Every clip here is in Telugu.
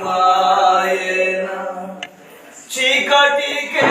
नूतनमायेन चीकटिके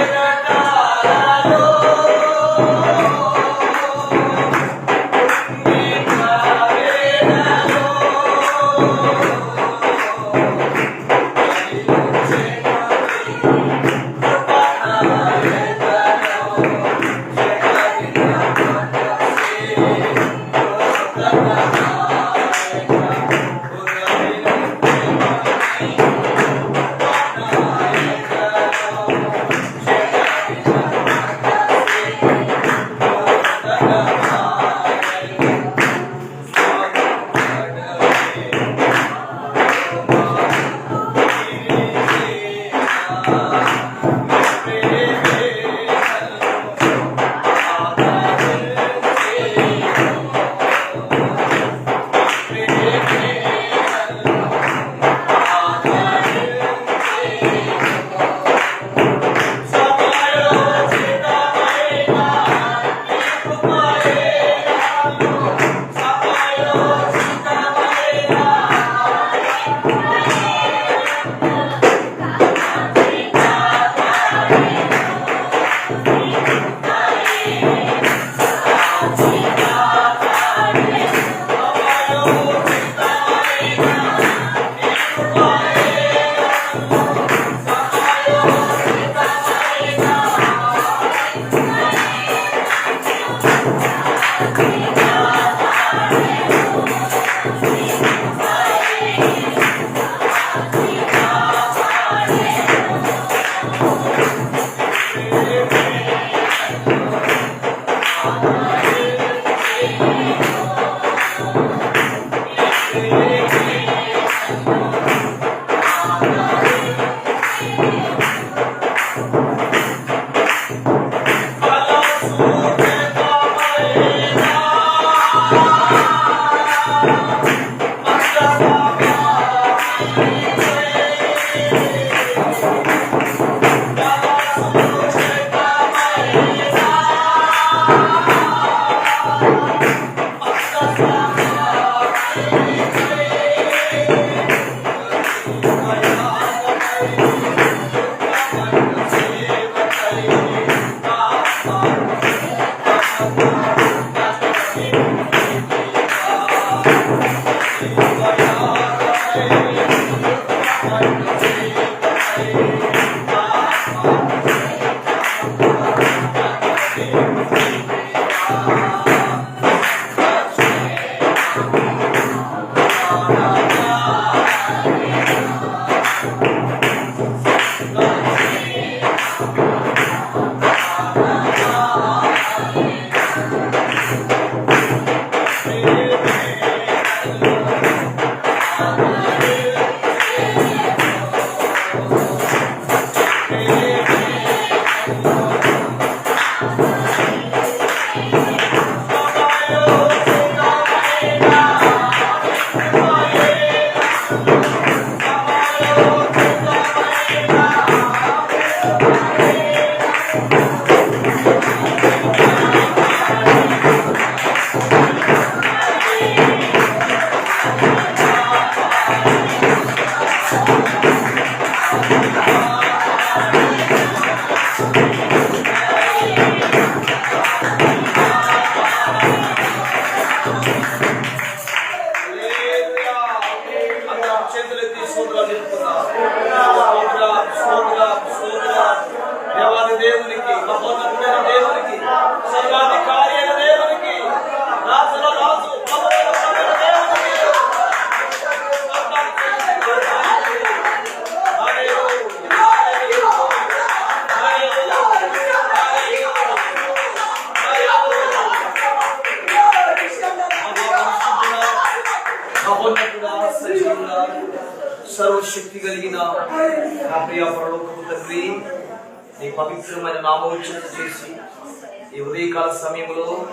ఈ ఉదయకాల సమయంలో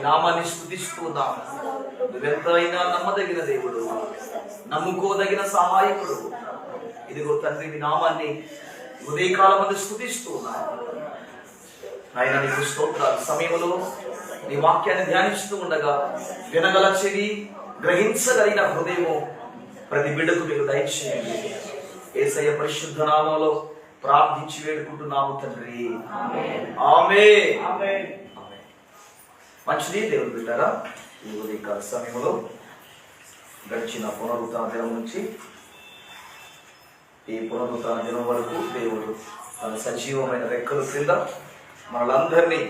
నామాన్ని స్థుతిస్తూ ఉన్నాం నువ్వెంతైనా నమ్మదగిన దేవుడు నమ్ముకోదగిన సహాయకుడు. ఇదిగో తండ్రి మీ నామాన్ని ఉదయకాలం మంది స్థుతిస్తూ ఆయన నీకు స్తోత్రాలు. సమయంలో నీ వాక్యాన్ని ధ్యానిస్తూ ఉండగా వినగల చెవి గ్రహించగలిగిన హృదయము ప్రతి బిడ్డకు మీరు దయచేయండి. ఏసయ్య పరిశుద్ధ నామంలో ప్రార్థించి వేడుకుంటున్నాము తండ్రి ఆమె మంచిది దేవుడు బిడ్డారా ఈ ఉదయకాల సమయంలో గడిచిన పునరుద్ధరణ దినం నుంచి ఈ పునరుద్ధరణ దినం వరకు దేవుడు తన సజీవమైన రెక్కల క్రింద మనలందరినీ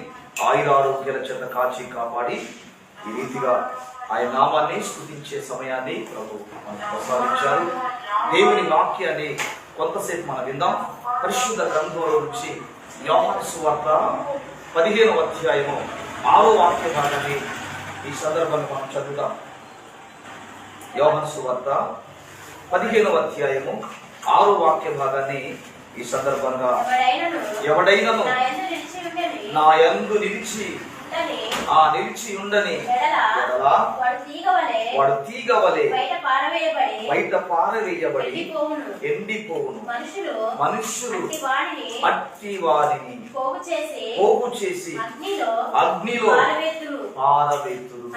ఆయురారోగ్యాల చేత కాచి కాపాడి ఈ రీతిగా ఆయన నామాన్ని స్థుతించే సమయాన్ని ప్రభు మనకు ప్రసాదించారు. దేవుని వాక్యాన్ని కొంతసేపు మనం విందాం. పరిశుద్ధ గ్రంథంలో నుంచి యోహాను సువార్త పదిహేను అధ్యాయము ఆరో వాక్య భాగాన్ని ఈ సందర్భంగా మనం చదువుదాం యోహాను సువార్త పదిహేనవ అధ్యాయము ఆరో వాక్య భాగాన్ని ఈ సందర్భంగా ఎవడైనను నా యందు నిలిచి ఆ నిలిచి ఉండని. వాడు తీగవలె. బయట పారవేయబడి. ఎండిపోవును. మనుషులు అట్టి వారిని పోగు చేసి అగ్నిలో కాలిపోవును.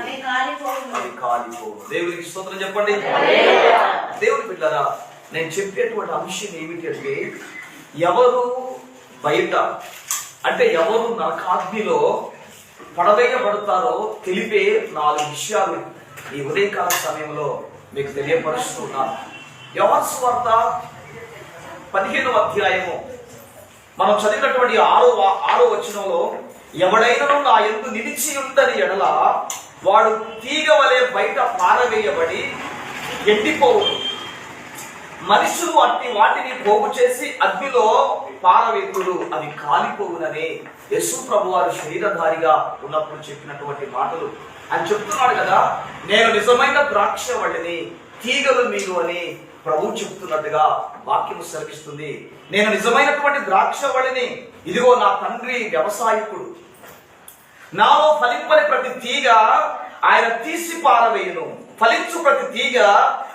అవి కాలిపోవు దేవునికి స్తోత్రం చెప్పండి. దేవుని బిడ్డరా నేను చెప్పేటువంటి అంశం ఏమిటి అంటే ఎవరు బయట అంటే ఎవరు నరకాగ్నిలో పడవేయబడతారో తెలిపే నాలుగు విషయాలు ఈ ఉదయకాల సమయంలో మీకు తెలియపరుస్తున్నాను యవర్స్ వార్త పదిహేనవ అధ్యాయము. మనం చదివినటువంటి ఆరో ఆరో వచనంలో ఎవడైనను నా ఎందు నిలిచి ఉందని ఎడల వాడు తీగ వలె బయట పారవేయబడి ఎండిపోవును మనుషులు అట్టి వాటిని పోగు చేసి అగ్నిలో పారవేతుడు అవి కాలిపోవునని యశు ప్రభు వారు శరీరధారిగా ఉన్నప్పుడు చెప్పినటువంటి మాటలు. అని చెప్తున్నాడు కదా నేను నిజమైన ద్రాక్ష వడిని తీగలు మీరు అని ప్రభువు చెప్తున్నట్టుగా వాక్యం సరిపిస్తుంది నేను నిజమైనటువంటి ద్రాక్ష వడిని ఇదిగో నా తండ్రి వ్యవసాయకుడు. నాలో ఫలింపని ప్రతి తీగ ఆయన తీసి పారవేయను. ఫలించు ప్రతి తీగ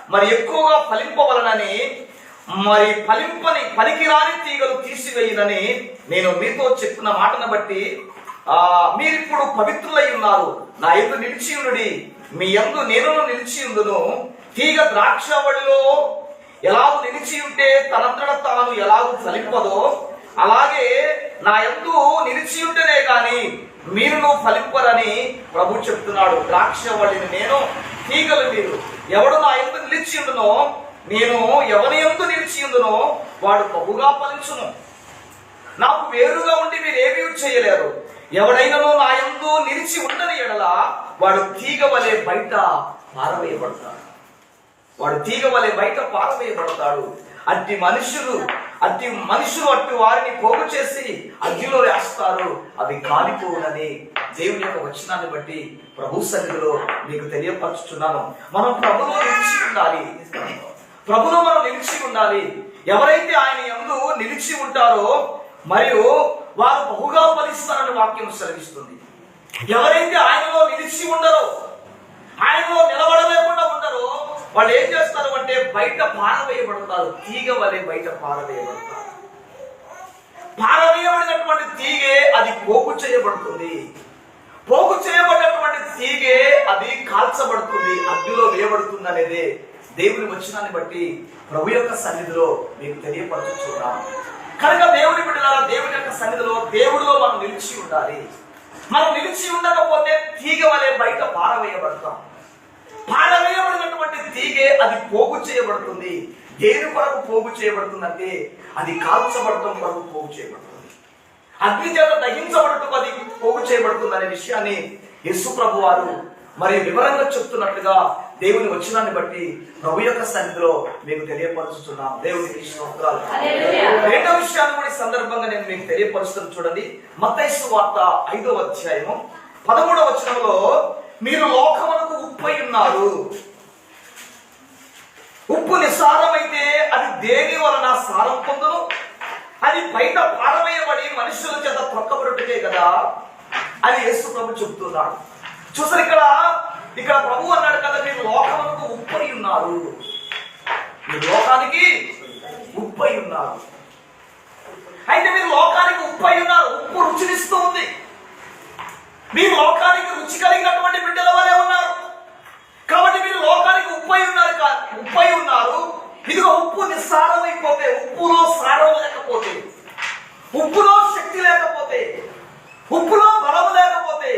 మరి ఎక్కువగా ఫలింపవలనని మరి ఫలింపని పనికిరాని తీగలు తీసివేయనని నేను మీతో చెప్పిన మాటను బట్టి ఆ మీరిప్పుడు పవిత్రులై ఉన్నారు. నా ఎందు నిలిచియుడి మీ ఎందు నేను నిలిచియుండును తీగ ద్రాక్షవడిలో ఎలాగూ నిలిచి ఉంటే తనంతట తాను ఎలాగూ ఫలింపదో అలాగే నా ఎందు నిలిచి ఉంటేనే గాని మీరును ఫలింపరని ప్రభు చెప్తున్నాడు. ద్రాక్ష వల్లిని నేను తీగలు మీరు ఎవడు నా ఎందు నిలిచి ఉండునో నేను ఎవరి ఎందు నిలిచి ఉండునో వాడు బహుగా ఫలించును. నాకు వేరుగా ఉండి మీరు ఏమీ చేయలేరు. ఎవడైనానో నా ఎందు నిలిచి ఉండని ఎడల వాడు తీగ వలె బయట పారవేయబడతాడు. వాడు తీగ వలె బయట పారవేయబడతాడు. అట్టి మనుషులు అట్టి మనుషులు అట్టి వారిని పోగు చేసి అగ్నిలో వేస్తారు అవి కాలిపోవునని దేవుని యొక్క వచనాన్ని బట్టి ప్రభు సన్నిధిలో మీకు తెలియపరుచుతున్నాను మనం ప్రభులో నిలిచి ఉండాలి. ప్రభులో మనం నిలిచి ఉండాలి. ఎవరైతే ఆయన ఎందు నిలిచి ఉంటారో మరియు వారు బహుగా ఫలిస్తారని వాక్యం సెలవిస్తుంది. ఎవరైతే ఆయనలో నిలిచి ఉండరో ఆయనలో నిలబడలేకుండా ఉండరో వాళ్ళు ఏం చేస్తారు అంటే బయట పారవేయబడతారు. తీగ వలె బయట పారవేయబడతారు. పారవేయబడినటువంటి తీగే అది పోగు చేయబడుతుంది. పోగు చేయబడినటువంటి తీగే అది కాల్చబడుతుంది. అగ్నిలో వేయబడుతుంది అనేది దేవుని వచనాన్ని బట్టి ప్రభు యొక్క సన్నిధిలో మీకు తెలియపరచుచున్నాం. కనుక దేవుని బిడ్డలారా దేవుని యొక్క సన్నిధిలో దేవుడిలో మనం నిలిచి ఉండాలి. మనం నిలిచి ఉండకపోతే తీగ వలె బయట పారవేయబడతాం. పారవేయబడినటువంటి తీగే అది పోగు చేయబడుతుంది. దేని కొరకు పోగు చేయబడుతుందంటే అది కాల్చబడటం కొరకు పోగు చేయబడుతుంది. అగ్ని చేత దహించబడటం అది పోగు చేయబడుతుంది అనే విషయాన్ని యేసు ప్రభు వారు మరి వివరంగా చెప్తున్నట్లుగా దేవుని వచనాన్ని బట్టి ప్రభు యొక్క సన్నిధిలో మీకు తెలియపరుస్తున్నాం దేవునికి స్తోత్రాలు. రెండో విషయాన్ని కూడా ఈ సందర్భంగా నేను మీకు తెలియపరుస్తాను చూడండి. మత్తైసు వార్త ఐదో అధ్యాయము పదమూడవ వచనంలో మీరు లోకమునకు ఉప్పై ఉన్నారు. ఉప్పు నిస్సారమైతే అది దేని వలన సారం పొందును? అది బయట పారవేయబడి మనుషుల చేత తొక్కబడుటకే కదా? అని యేసు ప్రభు చెప్తున్నాడు. చూసారు ఇక్కడ ఇక్కడ ప్రభు అన్నాడు కదా మీరు లోకములకు ఉప్పై ఉన్నారు. మీరు లోకానికి ఉప్పై ఉన్నారు. అయితే మీరు లోకానికి ఉప్పై ఉన్నారు. ఉప్పు రుచినిస్తూ ఉంది. మీరు లోకానికి రుచి కలిగినటువంటి బిడ్డల వలె ఉన్నారు. కాబట్టి మీరు లోకానికి ఉప్పై ఉన్నారు ఉప్పై ఉన్నారు. ఇదిగో ఉప్పు నిస్సారమైపోతే ఉప్పులో సారం లేకపోతే ఉప్పులో శక్తి లేకపోతే ఉప్పులో బలం లేకపోతే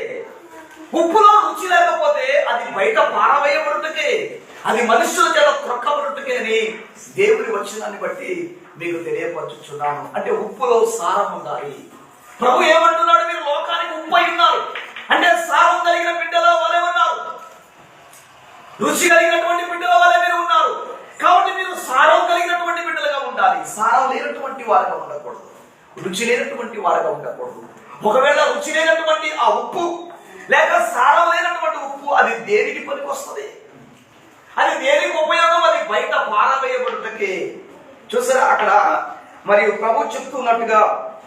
ఉప్పులో రుచి లేకపోతే అది బయట పారవేయబడుటకే అది మనుషుల చేత త్రొక్కబడుటకే అని దేవుని వచ్చినాన్ని బట్టి మీకు తెలియపరచుచున్నాను. అంటే ఉప్పులో సారం ఉండాలి. ప్రభు ఏమంటున్నాడు? మీరు లోకానికి ఉప్పై ఉన్నారు. అంటే సారం కలిగిన బిడ్డల వలె ఉన్నారు. రుచి కలిగినటువంటి బిడ్డల వలె మీరు ఉన్నారు. కాబట్టి మీరు సారం కలిగినటువంటి బిడ్డలుగా ఉండాలి. సారం లేనటువంటి వారుగా ఉండకూడదు. రుచి లేనటువంటి వారుగా ఉండకూడదు. ఒకవేళ రుచి లేనటువంటి ఆ ఉప్పు లేక సారమైనటువంటి ఉప్పు అది దేనికి పనికి వస్తుంది అది దేనికి ఉపయోగం? అది బయట పారవేయబడుటకి. చూసారా అక్కడ? మరియు ప్రభు చెప్తున్నట్టుగా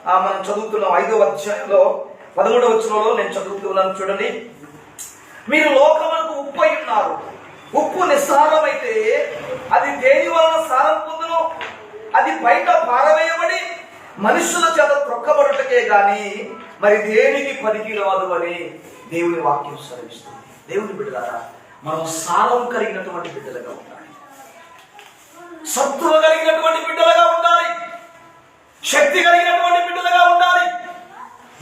మనం చదువుతున్నాం ఐదవ అధ్యాయంలో పదమూడవ వచ్చినలో నేను చదువుతున్నాను చూడండి. మీరు లోకములకు ఉప్పు అయి ఉన్నారు. ఉప్పు నిస్సారమైతే అది దేని వలన సారం పొందును? అది బయట పారవేయబడి మనుషుల చేత త్రొక్కబడుటకే గాని మరి దేనికి పనికి రాదు అని దేవుని వాక్యం సెలవిస్తుంది. దేవుని బిడ్డలారా మనం సారం కలిగినటువంటి బిడ్డలుగా ఉండాలి. సత్తువ కలిగినటువంటి బిడ్డలుగా ఉండాలి. శక్తి కలిగినటువంటి బిడ్డలుగా ఉండాలి.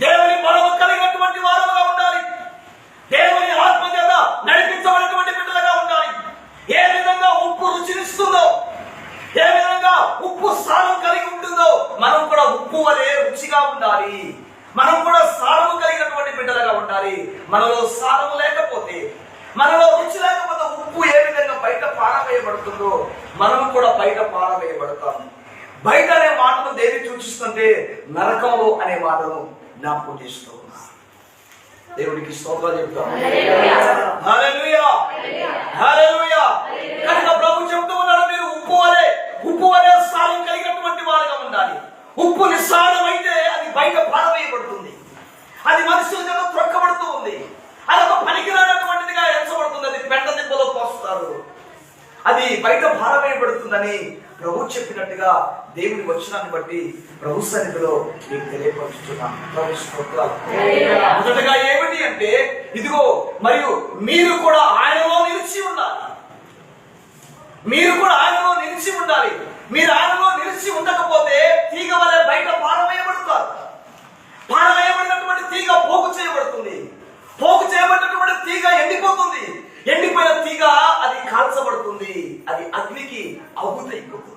దేవుని బలము కలిగినటువంటి వారుగా ఉండాలి. దేవుని ఆత్మ చేత నడిపించబడినటువంటి బిడ్డలుగా ఉండాలి. ఏ విధంగా ఉప్పు రుచినిస్తుందో ఏ విధంగా ఉప్పు సారం కలిగి ఉంటుందో మనం కూడా ఉప్పు వలె రుచిగా ఉండాలి. మనం కూడా సారము కలిగినటువంటి బిడ్డలుగా ఉండాలి. మనలో సారము లేకపోతే మనలో రుచి లేకపోతే ఉప్పు ఏ విధంగా బయట పారవేయబడుతుందో మనం కూడా బయట పారవేయబడతాము బయట అనే మాటను దేని సూచిస్తుంటే నరకము అనే మాటను జ్ఞాపకం చేస్తూ దేవుడికి స్తోత్రాలు చెప్తాం కనుక ప్రభు చెప్తూ ఉన్నారు మీరు ఉప్పు వలె ఉప్పు వలె సారం కలిగినటువంటి వారుగా ఉండాలి. ఉప్పు నిస్సారమైతే అది బయట పారవేయబడుతుంది. అది మనుషుల చేత త్రొక్కబడుతూ ఉంది. అది ఒక పనికిరానటువంటిదిగా ఎంచబడుతుంది. అది పెంట దిబ్బలో పోస్తారు. అది బయట భారవేయబడుతుందని ప్రభు చెప్పినట్టుగా దేవుని వచనాన్ని బట్టి ప్రభు సన్నిధిలో మీకు తెలియపరుచుతున్నాను. మొదటగా ఏమిటి అంటే ఇదిగో మరియు మీరు కూడా ఆయనలో నిలిచి ఉండాలి. మీరు కూడా ఆయనలో నిలిచి ఉండాలి. మీరు ఆయనలో నిలిచి ఉండకపోతే తీగ వలె బయట పారవేయబడతారు. పారవేయబడినటువంటి తీగ పోగు చేయబడుతుంది. పోగు చేయబడినటువంటి తీగ ఎండిపోతుంది. ఎండిపోయిన తీగ అది కాల్చబడుతుంది. అది అగ్నికి అవుతైపోతుంది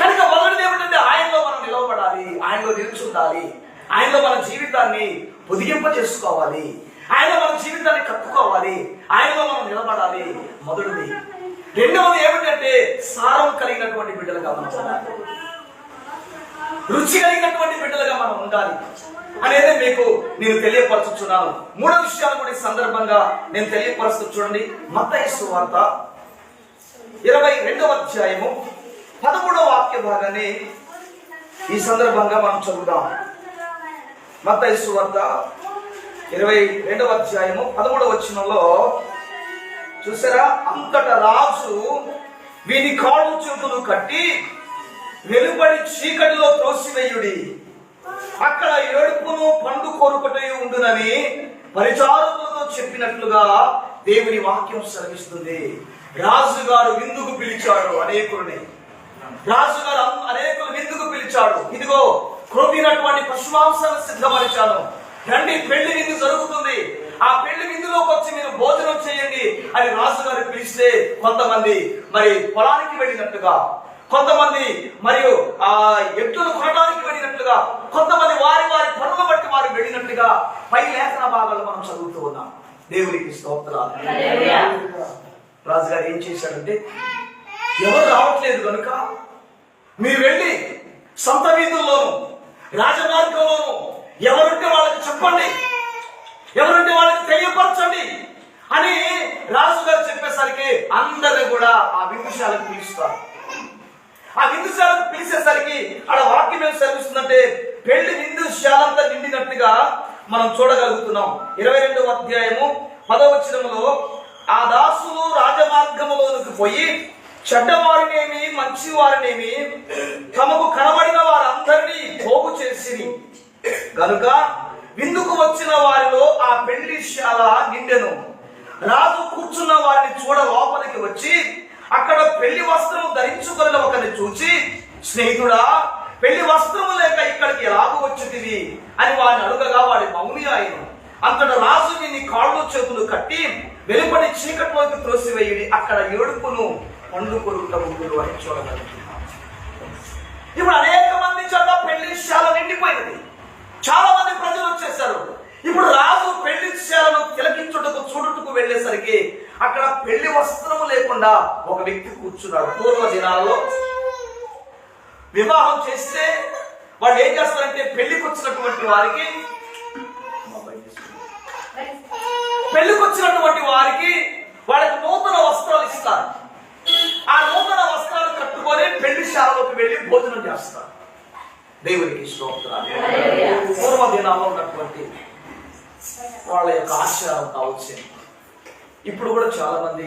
కనుక మొదటిది ఏమిటంటే ఆయనలో మనం నిలవబడాలి ఆయనలో నిలిచి ఉండాలి ఆయనలో మన జీవితాన్ని పొదిగింప చేసుకోవాలి ఆయన మన జీవితాన్ని కట్టుకోవాలి. ఆయనలో మనం నిలబడాలి. మొదటిది రెండవది ఏమిటంటే సారం కలిగినటువంటి బిడ్డలుగా మనం ఉండాలి. రుచి కలిగినటువంటి బిడ్డలుగా మనం ఉండాలి. అనేది మీకు నేను తెలియపరచుచున్నాను. మూడో విషయాలు కూడా ఈ సందర్భంగా నేను తెలియపరుస్తూ చూడండి. మత్తయి వార్త ఇరవై రెండవ అధ్యాయము పదమూడవ వాక్య భాగాన్ని ఈ సందర్భంగా మనం చదువుదాం. మత్తయి వార్త ఇరవై రెండవ అధ్యాయము పదమూడవ వచ్చినలో చూసారా? అంతట రాజు వీని కాళ్ళు చూపులు కట్టి వెలుబడి చీకటిలో త్రోసివేయుడి. అక్కడ ఏడుపును పండు కోరుకుటై ఉండునని పరిచారకులతో చెప్పినట్లుగా దేవుని వాక్యం సెలవిస్తుంది. రాజుగారు విందుకు పిలిచాడు అనేకుల్ని. రాజుగారు అనేకులు విందుకు పిలిచాడు. ఇదిగో క్రొవ్వినటువంటి పశుమాంసాలు సిద్ధపరిచాను రండి పెళ్ళి విందు జరుగుతుంది. ఆ పెళ్ళి విందులోకి వచ్చి మీరు భోజనం చేయండి. అని రాజుగారు పిలిస్తే కొంతమంది మరి పొలానికి వెళ్ళినట్టుగా కొంతమంది మరియు ఆ ఎద్దులు కొనడానికి వెళ్ళినట్లుగా కొంతమంది వారి వారి పనులు బట్టి వారు వెళ్ళినట్టుగా పై లేఖన భాగాలు మనం చదువుతూ ఉన్నాం. దేవునికి స్తోత్రాలు. రాజుగారు ఏం చేశాడంటే ఎవరు రావట్లేదు కనుక మీరు వెళ్ళి సొంత వీధుల్లోను రాజమార్గంలోను ఎవరుంటే వాళ్ళకి చెప్పండి. ఎవరుంటే వాళ్ళకి తెలియపరచండి అని రాజుగారు చెప్పేసరికి అందరూ కూడా ఆ విందుశాలకు పిలుస్తారు. ఆ విందుశాలకు పిలిచేసరికి ఆడ వాక్యం ఏం సెలవిస్తుందంటే పెళ్ళి విందుశాలంతా నిండినట్టుగా మనం చూడగలుగుతున్నాం. ఇరవై రెండవ అధ్యాయము పదవచనములో ఆ దాసులు రాజమార్గములోనికి పోయి చెడ్డవారినేమి మంచి వారినేమి తమకు కనబడిన వారందరినీ పోగు చేసి కనుక విందుకు వచ్చిన వారిలో ఆ పెళ్ళి శాల నిండెను. రాజు కూర్చున్న వారిని చూడ లోపలికి వచ్చి అక్కడ పెళ్ళి వస్త్రం ధరించుకున్న ఒకరిని చూచి స్నేహితుడా పెళ్ళి వస్త్రము లేక ఇక్కడికి ఎలాగో వచ్చింది అని వాడిని అడుగగా వాడి మౌని ఆయన. అంతట రాజు నీ కాళ్ళు చేతులు కట్టి వెలుపడి చీకట్లోకి త్రోసివేయుడి అక్కడ ఏడుపును పండు కొరుకుట ముగ్గురు అని చూడగలుగుతున్నాం ఇప్పుడు అనేక మంది చోట పెళ్ళి శాల నిండిపోయినది. చాలా మంది ప్రజలు వచ్చేసారు. ఇప్పుడు రాజు పెళ్ళి శాలను తిలకించుటకు చూడుటకు వెళ్ళేసరికి అక్కడ పెళ్ళి వస్త్రము లేకుండా ఒక వ్యక్తి కూర్చున్నాడు. పూర్వ దినాలలో వివాహం చేస్తే వాళ్ళు ఏం చేస్తారంటే పెళ్ళికి వచ్చినటువంటి వారికి పెళ్ళికి వచ్చినటువంటి వారికి వాళ్ళకి నూతన వస్త్రాలు ఇస్తారు. ఆ నూతన వస్త్రాలు కట్టుకొని పెళ్ళి శాలలోకి వెళ్ళి భోజనం చేస్తారు. దేవునికి స్తోత్రాలు. పూర్వ దినాల్లో ఉన్నటువంటి వాళ్ళ యొక్క ఆచారం కావచ్చు. ఇప్పుడు కూడా చాలా మంది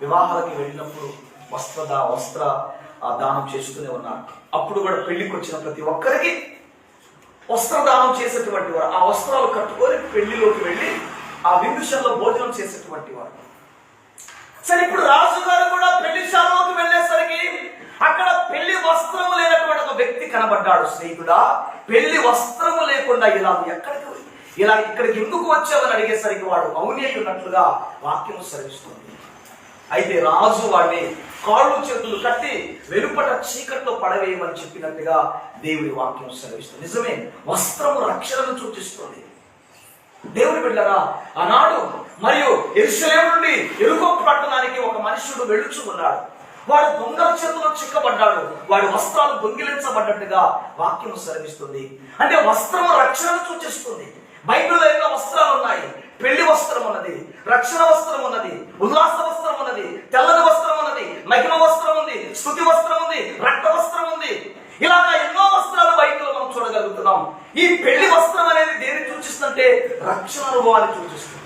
వివాహాలకి వెళ్ళినప్పుడు వస్త్ర వస్త్ర ఆ, దానం చేస్తూనే ఉన్నారు. అప్పుడు కూడా పెళ్ళికి వచ్చిన ప్రతి ఒక్కరికి వస్త్రదానం చేసేటువంటి వారు ఆ వస్త్రాలు కట్టుకొని పెళ్ళిలోకి వెళ్ళి ఆ విందుషంలో భోజనం చేసేటువంటి వారు. సరే ఇప్పుడు రాజుగారు కూడా పెళ్ళి శాలలోకి వెళ్ళేసరికి అక్కడ పెళ్ళి వస్త్రము లేనటువంటి ఒక వ్యక్తి కనబడ్డాడు స్నేహితుడా? పెళ్ళి వస్త్రము లేకుండా ఇలా ఎక్కడికి ఇలా ఇక్కడికి ఎందుకు వచ్చావని అడిగేసరికి వాడు మౌనీయున్నట్లుగా వాక్యం సరిస్తుంది అయితే రాజు వాడిని కాళ్ళు చేతులు కట్టి వెలుపట చీకట్లో పడవేయమని చెప్పినట్టుగా దేవుడి వాక్యం సెలవిస్తుంది. నిజమే వస్త్రము రక్షణను సూచిస్తుంది. దేవుడి బిడ్డరా ఆనాడు మరియు ఎరుసలేం నుండి ఎరుకో పట్టణానికి ఒక మనుషుడు వెళుచు ఉన్నాడు. వాడు దొంగల చేతిలో చిక్కబడ్డాడు. వాడి వస్త్రాలు దొంగిలించబడ్డట్టుగా వాక్యం శ్రమిస్తుంది అంటే వస్త్రము రక్షణను సూచిస్తుంది. బైబిల్లో ఎన్నో వస్త్రాలు ఉన్నాయి. పెళ్ళి వస్త్రం ఉన్నది రక్షణ వస్త్రం ఉన్నది ఉల్లాస వస్త్రం ఉన్నది తెల్లని వస్త్రం ఉన్నది మహిమ వస్త్రం ఉంది స్థుతి వస్త్రం ఉంది రక్త వస్త్రం ఉంది. ఇలాగా ఎన్నో వస్త్రాలు బైబిల్లో మనం చూడగలుగుతున్నాం. ఈ పెళ్ళి వస్త్రం అనేది దేన్ని సూచిస్తుంటే రక్షణ అనుభవాన్ని సూచిస్తుంది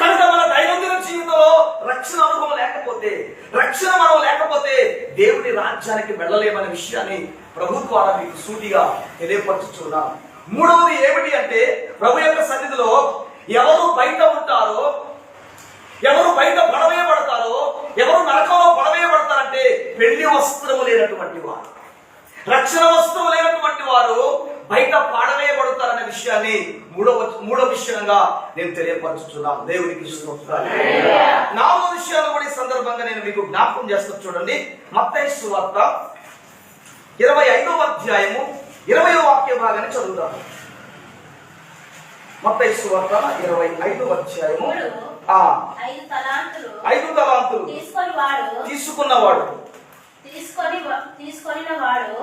కనుక మన దైనందిన జీవితంలో రక్షణ అనుభవం లేకపోతే రక్షణ మనం లేకపోతే దేవుని రాజ్యానికి వెళ్ళలేమనే విషయాన్ని ప్రభు ద్వారా మీకు సూటిగా తెలియపరచుచున్నాను మూడవది ఏమిటి అంటే ప్రభు యొక్క సన్నిధిలో ఎవరు బయట ఉంటారో ఎవరు బయట పడవేయబడతారో ఎవరు నరకంలో పడవేయబడతారంటే పెళ్ళి వస్త్రము లేనటువంటి వారు. రక్షణ వస్త్రం లేనటువంటి వారు బయట పాడవేయబడతారనే విషయాన్ని మూడవ మూడవ విషయంగా నేను తెలియపరచుచున్నాను దేవునికి నాలుగో విషయాలు సందర్భంగా నేను మీకు జ్ఞాపకం చేస్తాను చూడండి. మత్తయి సువార్త ఇరవై ఐదవ అధ్యాయము ఇరవై వాక్య భాగాన్ని చదువుతాను మత్తయి సువార్త ఇరవై ఐదవ అధ్యాయము. ఆ. ఐదు తలాంతులు తీసుకున్నవాడు. తీసుకొని తీసుకొనిన వాడు.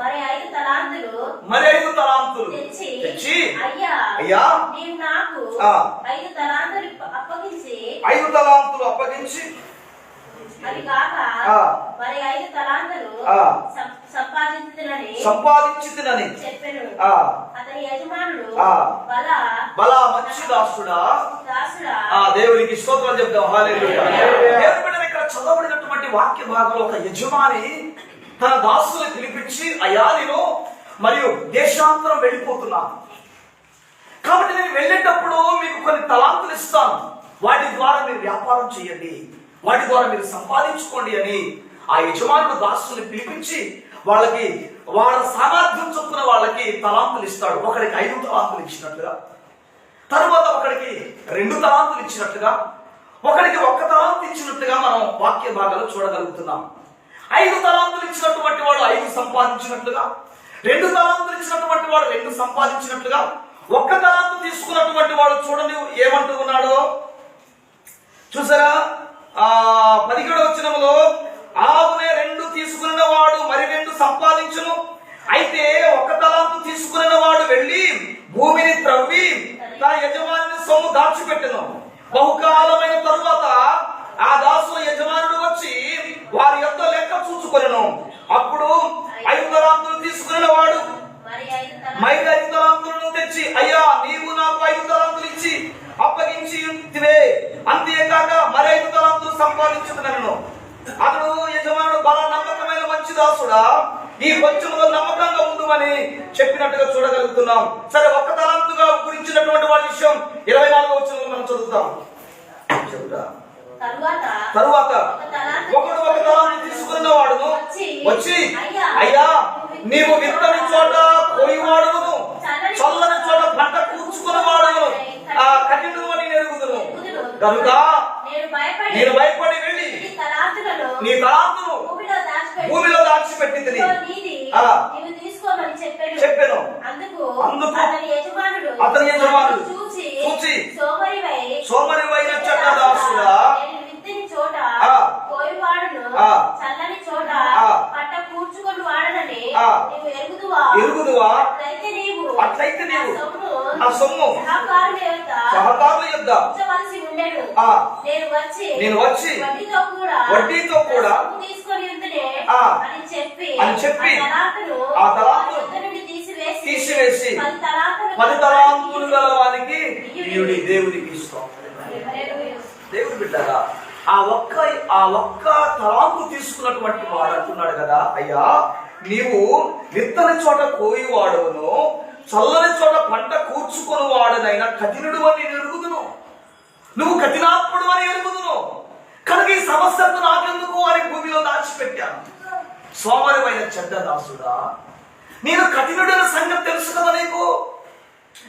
మరి ఐదు తలాంతులు మరి ఐదు తలాంతులు తెచ్చి తెచ్చి అయ్యా అయ్యా నీవు నాకు ఆ. ఐదు తలాంతులు అప్పగించి ఐదు తలాంతులు అప్పగించి అది కాక. మరి ఐదు తలాంతులు ఆ. సం- సంపాదించునని సంపాదించి తినని చెప్పెను ఆ. అతని యజమానుడు. బల బలా మంచి దాసుడా. దాసుడా. ఆ దేవునికి స్తోత్రం చెప్తాం హల్లెలూయా. ఇక్కడ చదవబడినటువంటి వాక్య భాగంలో ఒక యజమాని తన దాసుని పిలిపించి అయ్యా నేను మరియు దేశాంతరం వెళ్ళిపోతున్నాను. కాబట్టి నేను వెళ్ళేటప్పుడు మీకు కొన్ని తలాంతులు ఇస్తాను. వాటి ద్వారా మీరు వ్యాపారం చేయండి. వాటి ద్వారా మీరు సంపాదించుకోండి అని ఆ యజమానుడు దాసుని పిలిపించి వాళ్ళకి వాళ్ళ సామర్థ్యం చొప్పున వాళ్ళకి తలాంతులు ఇస్తాడు. ఒకరికి ఐదు తలాంతులు ఇచ్చినట్లుగా తరువాత ఒకరికి రెండు తలాంతులు ఇచ్చినట్టుగా ఒకరికి ఒక్క తలాంతు ఇచ్చినట్టుగా మనం వాక్య భాగాలు చూడగలుగుతున్నాం. ఐదు తలాంతులు ఇచ్చినటువంటి వాడు ఐదు సంపాదించినట్లుగా రెండు తలాంతులు ఇచ్చినటువంటి వాడు రెండు సంపాదించినట్లుగా ఒక్క తలాంతు తీసుకున్నటువంటి వాడు చూడండి ఏమంటూ ఉన్నాడో. చూసారా? ఆ పదిహేడు వచ్చినములో ఆవునే రెండు తీసుకున్న వాడు మరి రెండు సంపాదించును. అయితే ఒక తలాంతు తీసుకున్న వాడు వెళ్ళి భూమిని త్రవ్వి తన యజమాని సొమ్ము దాచిపెట్టెను. బహుకాలమైన తరువాత ఆ దాసుల యజమానుడు వచ్చి వారి యొక్క లెక్క చూసుకొనెను అప్పుడు ఐదు తలాంతులు తీసుకున్న వాడు మైక ఐదు తలాంతులను తెచ్చి అయ్యా నీవు నాకు ఐదు తలాంతులు ఇచ్చి అప్పగించి ఉంటివే అంతేకాక మరి ఐదు తలాంతులు సంపాదించుతున్నాను అతడు యజమానుడు బల నమ్మకమైన మంచి దాసుడా. ఈ కొంచెంలో నమ్మకంగా ఉండుమని చెప్పినట్టుగా చూడగలుగుతున్నాం. సరే ఒక్క తలాంతుగా గురించి గురించినటువంటి వాడి విషయం ఇరవై నాలుగో వచ్చిన మనం చదువుతాం. చెబుతా. తరువాత తరువాత ఒక తలాంతు ఒకడు ఒక తలాన్ని తీసుకున్న వాడును. వచ్చి, అయ్యా, నీవు విత్తని చోట కోయి వాడును చల్లని చోట పంట కూర్చుకుని వాడును ఆ కఠిన అని ఎరుగుదును కనుక నేను భయపడి వెళ్ళి నీ తలాంతును భూమిలో. నీవు తీసుకోమని చెప్పాడు చెప్పాను. అందుకు అందుకు అతని యజమానుడు అతని యజమానుడు చూసి చూసి సోమరివై సోమరివైన చెడ్డదాసుడా నేను విత్తిన చోట ఆ. కోయివాడును ఆ. చల్లని చోట ఆ. పట్ట కూర్చుకొని వాడనని ఆ. నీవు ఎరుగుదువా ఎరుగుదువా అట్లయితే నీవు అట్లయితే నీవు నా సొమ్ము ఆ సొమ్ము సహకారుల యొక్క సహకారుల యొద్ద ఉంచవలసి ఉండేను ఆ. నేను వచ్చి నేను వచ్చి వడ్డీతో కూడా. అని చెప్పి ఆ తలాంతును ఆ తలాంతు వాని యొద్ద నుండి తీసివేసి పది తలాంతులు తలాంతులు గల వానికి ఈయుడి దేవునికి ఇస్తాం దేవుడు బిడ్డగా ఆ ఒక్క ఆ ఒక్క తలాంపు తీసుకున్నటువంటి వాడు అంటున్నాడు కదా అయ్యా నీవు విత్తని చోట కోయి వాడవును చల్లని చోట పంట కూర్చుకొని వాడనైనా కఠినుడు అని నేను ఎరుగుదును నువ్వు కఠినాత్ముడు అని ఎరుగుదును. కనుక ఈ సమస్యకు నాకెందుకు అని భూమిలో దాచిపెట్టాను. సోమరిమైన చెడ్డ దాసుడా నేను కఠినుడైన సంగతి తెలుసు కదా నీకు?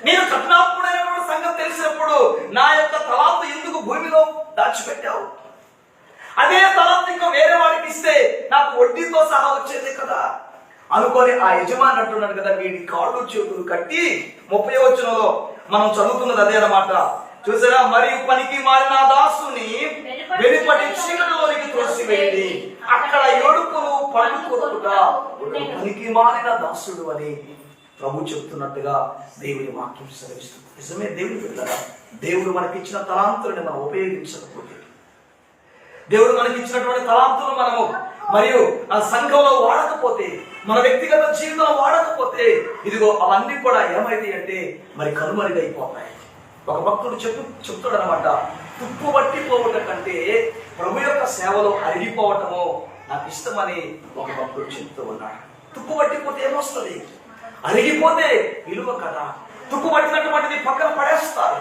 నేను కఠినాత్ముడైనటువంటి సంగతి తెలిసినప్పుడు నా యొక్క తలాంత ఎందుకు భూమిలో దాచిపెట్టావు? అదే తలాంత ఇంకా వేరే వాడికి ఇస్తే నాకు వడ్డీతో సహా వచ్చేది కదా. అనుకొని ఆ యజమాని అంటున్నాడు కదా వీడి కాళ్ళు చేతులు కట్టి ముప్పై వచ్చినలో మనం చదువుతున్నది అదే అన్నమాట. చూసారా? మరియు పనికి మారిన దాసుని వెలుపటి చీకటిలోనికి తోసివేయండి అక్కడ ఏడుపులు పళ్ళు కొట్టుట పనికి మారిన దాసుడు అని ప్రభు చెప్తున్నట్టుగా దేవుని వాక్యం సెలవిస్తుంది. నిజమే దేవుని పిల్లరా దేవుడు మనకిచ్చిన తలాంతులను మనం ఉపయోగించకపోతే. దేవుడు మనకి ఇచ్చినటువంటి తలాంతులు మనము మరియు ఆ సంఘంలో వాడకపోతే మన వ్యక్తిగత జీవితంలో వాడకపోతే ఇదిగో అవన్నీ కూడా ఏమైతాయి అంటే మరి కనుమరుగైపోతాయి. ఒక భక్తుడు చెప్పు చెప్తాడు అనమాట తుప్పు పట్టిపోవట కంటే ప్రభు యొక్క సేవలో అరిగిపోవటము నాకు ఇష్టమని ఒక భక్తుడు చెప్తూ ఉన్నాడు. తుప్పు పట్టిపోతే ఏమొస్తుంది? అరిగిపోతే విలువ కదా. తుప్పు పట్టినటువంటిది పక్కన పడేస్తారు.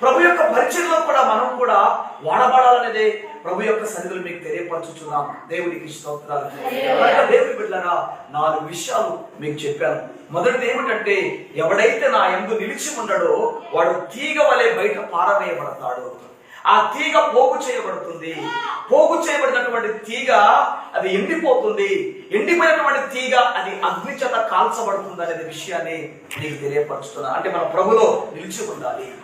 ప్రభు యొక్క పరిచయంలో కూడా మనం కూడా వాడబడాలనేదే ప్రభు యొక్క సన్నిధులు మీకు తెలియపరచుచున్నాం. దేవునికి స్తోత్రాలు. దేవుని బిడ్డరా నాలుగు విషయాలు మీకు చెప్పాను. మొదటిది ఏమిటంటే ఎవడైతే నా ఎందు నిలిచి ఉండడో వాడు తీగ వలె బయట పారవేయబడతాడు. ఆ తీగ పోగు చేయబడుతుంది. పోగు చేయబడినటువంటి తీగ అది ఎండిపోతుంది. ఎండిపోయినటువంటి తీగ అది అగ్ని చేత కాల్చబడుతుంది అనే విషయాన్ని నీకు తెలియపరుస్తున్నా. అంటే మన ప్రభులో నిలిచి ఉండాలి.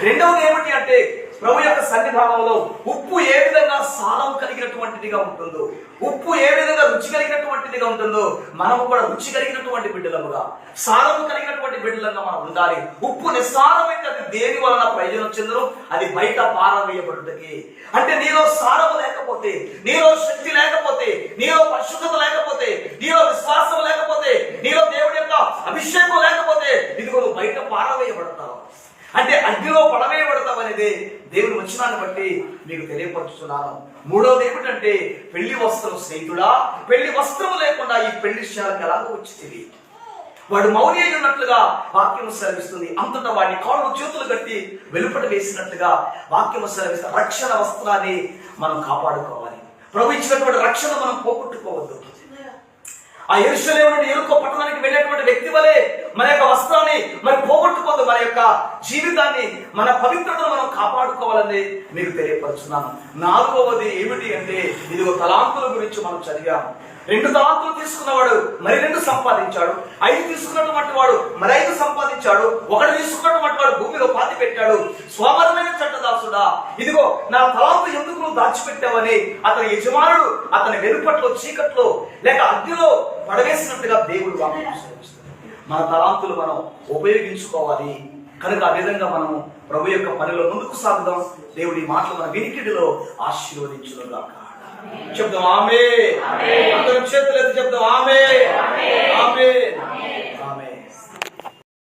రెండవది ఏమిటి అంటే ప్రభు యొక్క సన్నిధానంలో ఉప్పు ఏ విధంగా సారం కలిగినటువంటిదిగా ఉంటుందో ఉప్పు ఏ విధంగా రుచి కలిగినటువంటిదిగా ఉంటుందో మనం కూడా రుచి కలిగినటువంటి బిడ్డలముగా సారం కలిగినటువంటి బిడ్డలంగా మనం ఉండాలి. ఉప్పు నిస్సారమైతే అది దేని వలన ప్రయోజనం చెందరు అది బయట పారవేయబడుతుంది అంటే నీలో సారం లేకపోతే నీలో శక్తి లేకపోతే నీలో పరిశుద్ధత లేకపోతే నీలో విశ్వాసం లేకపోతే నీలో దేవుడి యొక్క అభిషేకం లేకపోతే ఇదిగో బయట పారవేయబడతావు అంటే అగ్నిలో పడవేయబడతాం అనేది దేవుని వచనాన్ని బట్టి మీకు తెలియపరుచుతున్నాను. మూడవది ఏమిటంటే పెళ్ళి వస్త్రం స్నేహితుడా? పెళ్ళి వస్త్రం లేకుండా ఈ పెళ్ళి విషయాలకు ఎలాగో వచ్చింది వాడు మౌని అయి ఉన్నట్లుగా వాక్యం సెలవిస్తుంది. అంతటా వాడిని కాళ్ళు చేతులు కట్టి వెలుపట వేసినట్లుగా వాక్యం సెలవిస్తుంది. రక్షణ వస్త్రాన్ని మనం కాపాడుకోవాలి. ప్రభు ఇచ్చినటువంటి రక్షణ మనం పోగొట్టుకోవద్దు. ఆ ఎరుసలేము నుండి ఎరుకో పట్టణానికి వెళ్ళేటువంటి వ్యక్తి వలె మన యొక్క వస్త్రాన్ని మరి పోగొట్టుకోదు మన యొక్క జీవితాన్ని మన పవిత్రతను మనం కాపాడుకోవాలని మీకు తెలియపరుచున్నాను. నాలుగవది ఏమిటి అంటే ఇది ఒక తలాంతుల గురించి మనం చదివాము. రెండు తలాంతులు తీసుకున్నవాడు మరి రెండు సంపాదించాడు. ఐదు తీసుకున్నటువంటి వాడు మరి ఐదు సంపాదించాడు. ఒకటి తీసుకున్నటువంటి వాడు భూమిలో పాతి పెట్టాడు. స్వామరమైన చట్టదాసుడా ఇదిగో నా తలాంతు ఎందుకు నువ్వు దాచిపెట్టావని అతని యజమానుడు అతని వెలుపట్లో చీకట్లో లేక అగ్నిలో పడవేసినట్టుగా దేవుడు వాక్యం మన తలాంతులు మనం ఉపయోగించుకోవాలి. కనుక ఆ విధంగా మనము ప్రభు యొక్క పనిలో ముందుకు సాగుదాం. దేవుడి మాటలు మన వినికిడిలో ఆశీర్వదించుగాక చెప్దాం ఆమె అందరం చేతులు ఎత్తి చెప్దాం ఆమె ఆమె